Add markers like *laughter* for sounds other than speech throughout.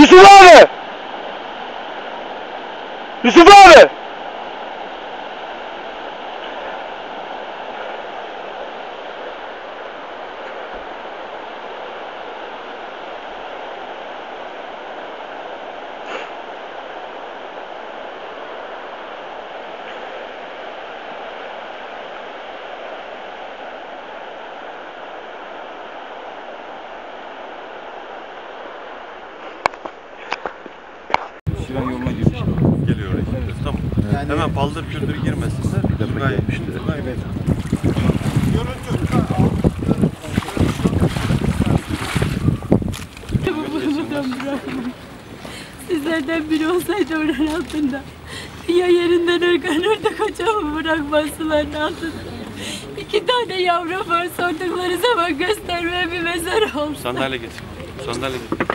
Yusuf abi! Yusuf abi! Hemen paldır küldür girmesinler. Tugay, Tugay Bey. Babamdan bırakmayın. Sizlerden biri olsaydı oranın altında. Ya yerinden ırganır da kocamı bırakmazdıların altında. İki tane yavrum var sordukları zaman göstermeye bir mezar olsun. Sandalye getir. Sandalye getir.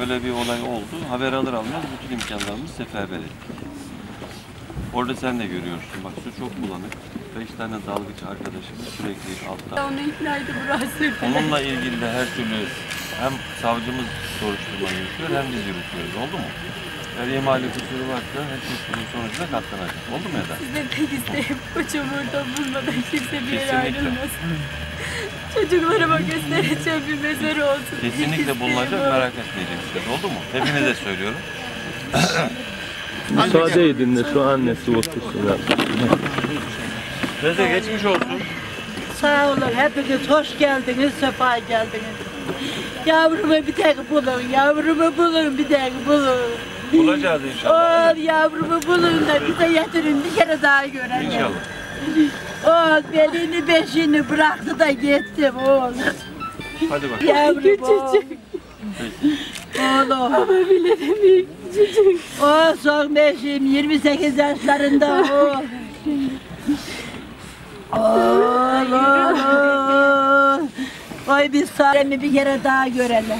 Böyle bir olay oldu. Haber alır almaz bütün imkanlarımızı seferber ettik. Orada sen de görüyorsun. Bak su çok bulanık. Beş tane dalgıç arkadaşımız sürekli altta. Onu ikna edip sürdüler. Onunla ilgili de her türlü hem savcımız soruşturma yürütüyor hem biz yürütüyoruz. Oldu mu? Eğer ihmali kusuru varsa herkes bunun sonucuna katlanacak. Oldu mu Eda? Sizden tek isteğim kocamı orada bulmadan kimse bir yere Kesinlikle. ayrılmasın. Çocuklarıma göstereceğim bir mezar olsun. Tek Kesinlikle isteğim bulunacak o. merak etmeyeceksiniz. Oldu mu? Hepinize söylüyorum. *laughs* Müsaade edin de şu annesi otursun. Size geçmiş olsun. Sağ olun, hepiniz hoş geldiniz, sefa geldiniz. Yavrumu bir tek bulun, yavrumu bulun, bir tek bulun. Bulacağız inşallah. Oğul yavrumu bulun da bize getirin bir kere daha görelim. İnşallah. Oğul belini beşini bıraktı da gitti oğul. Hadi bak. Yavrum. Küçücük Oğlum. ama bile demeyeyim. Küçücük. O son beşim 28 yaşlarında o. Oğlum. Oy biz Salem'i bir kere daha görelim.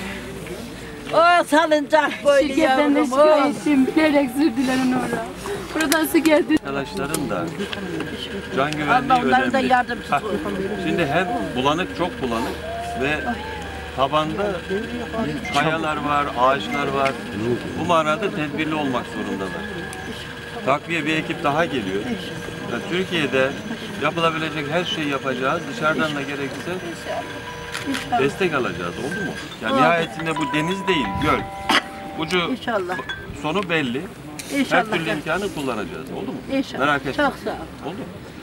O salıncak böyle Şirketten de yavrum. o. şikayetçiyim. Bilerek sürdüler onu oraya. Buradan su geldi. Arkadaşların da can güvenliği Allah onların da önemli. yardımcısı Hah, Şimdi hem bulanık çok bulanık ve tabanda kayalar var, ağaçlar var. Bu manada tedbirli olmak zorundalar. Takviye bir ekip daha geliyor. Yani Türkiye'de yapılabilecek her şeyi yapacağız. Dışarıdan da gerekirse destek alacağız. Oldu mu? Yani nihayetinde bu deniz değil, göl. Ucu İnşallah. sonu belli. Her İnşallah. türlü imkanı kullanacağız. Oldu mu? İnşallah. Merak etme. Çok sağ ol. Oldu.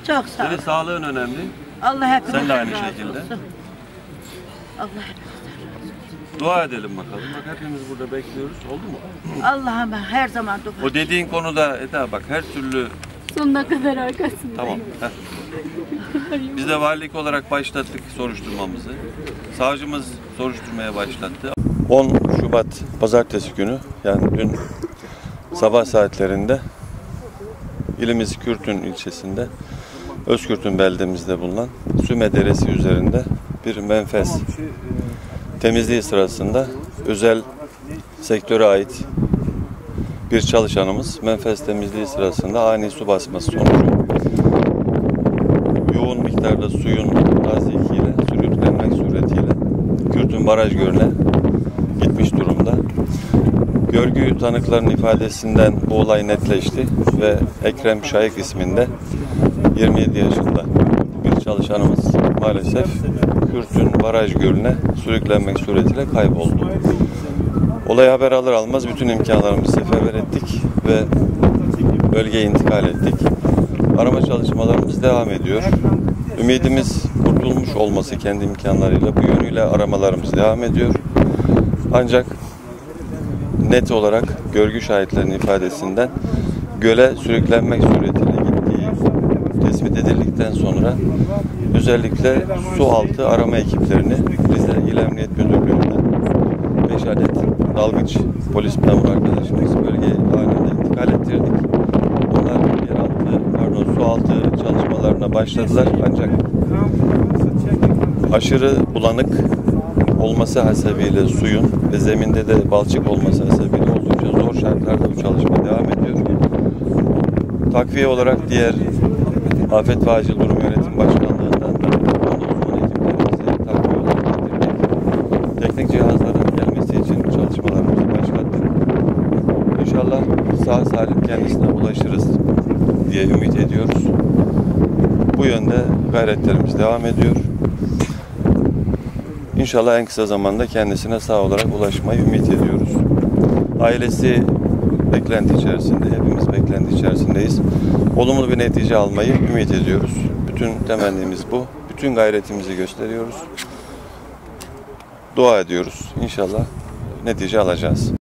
Çok sağ ol. Senin sağlığın önemli. Allah hepimizden Sen de aynı şekilde. olsun. Allah Dua edelim bakalım. Bak hepimiz burada bekliyoruz. Oldu mu? Allah'ıma her zaman dua. O dediğin konuda Eda bak her türlü Sonuna kadar arkasındayım. tamam. heh. Biz de valilik olarak başlattık soruşturmamızı. Savcımız soruşturmaya başlattı. 10 Şubat pazartesi günü yani dün sabah saatlerinde ilimiz Kürtün ilçesinde Özkürtün beldemizde bulunan Süme Deresi üzerinde bir menfez temizliği sırasında özel sektöre ait bir çalışanımız menfez temizliği sırasında ani su basması sonucu yoğun miktarda suyun tazikiyle, sürüklenmek suretiyle Kürtün baraj gölüne gitmiş durumda. Görgü tanıklarının ifadesinden bu olay netleşti ve Ekrem Şayık isminde 27 yaşında bir çalışanımız maalesef Kürtün baraj gölüne sürüklenmek suretiyle kayboldu. Olay haber alır almaz bütün imkanlarımızı seferber ettik ve bölgeye intikal ettik. Arama çalışmalarımız devam ediyor. Ümidimiz kurtulmuş olması kendi imkanlarıyla bu yönüyle aramalarımız devam ediyor. Ancak net olarak görgü şahitlerinin ifadesinden göle sürüklenmek gittiği tespit edildikten sonra özellikle su altı arama ekiplerini Rize İl Emniyet Müdürlüğü'nden 5 adet dalgıç polis memuru arkadaşımız bölgeye halinde intikal ettirdik. Onlar yeraltı, pardon su altı çalışmalarına başladılar ancak aşırı bulanık olması hasebiyle suyun ve zeminde de balçık olması hasebiyle oldukça zor şartlarda bu çalışma devam ediyor. Takviye olarak diğer Afet ve Acil Durum Yönetim Başkanlığı'ndan da sonra ekiplerimizi takviye olarak getirdik. Teknik cihazların gelmesi için çalışmalarımızı başlattık. salim kendisine ulaşırız diye ümit ediyoruz. Bu yönde gayretlerimiz devam ediyor. İnşallah en kısa zamanda kendisine sağ olarak ulaşmayı ümit ediyoruz. Ailesi beklenti içerisinde, hepimiz beklenti içerisindeyiz. Olumlu bir netice almayı ümit ediyoruz. Bütün temennimiz bu. Bütün gayretimizi gösteriyoruz. Dua ediyoruz. İnşallah netice alacağız.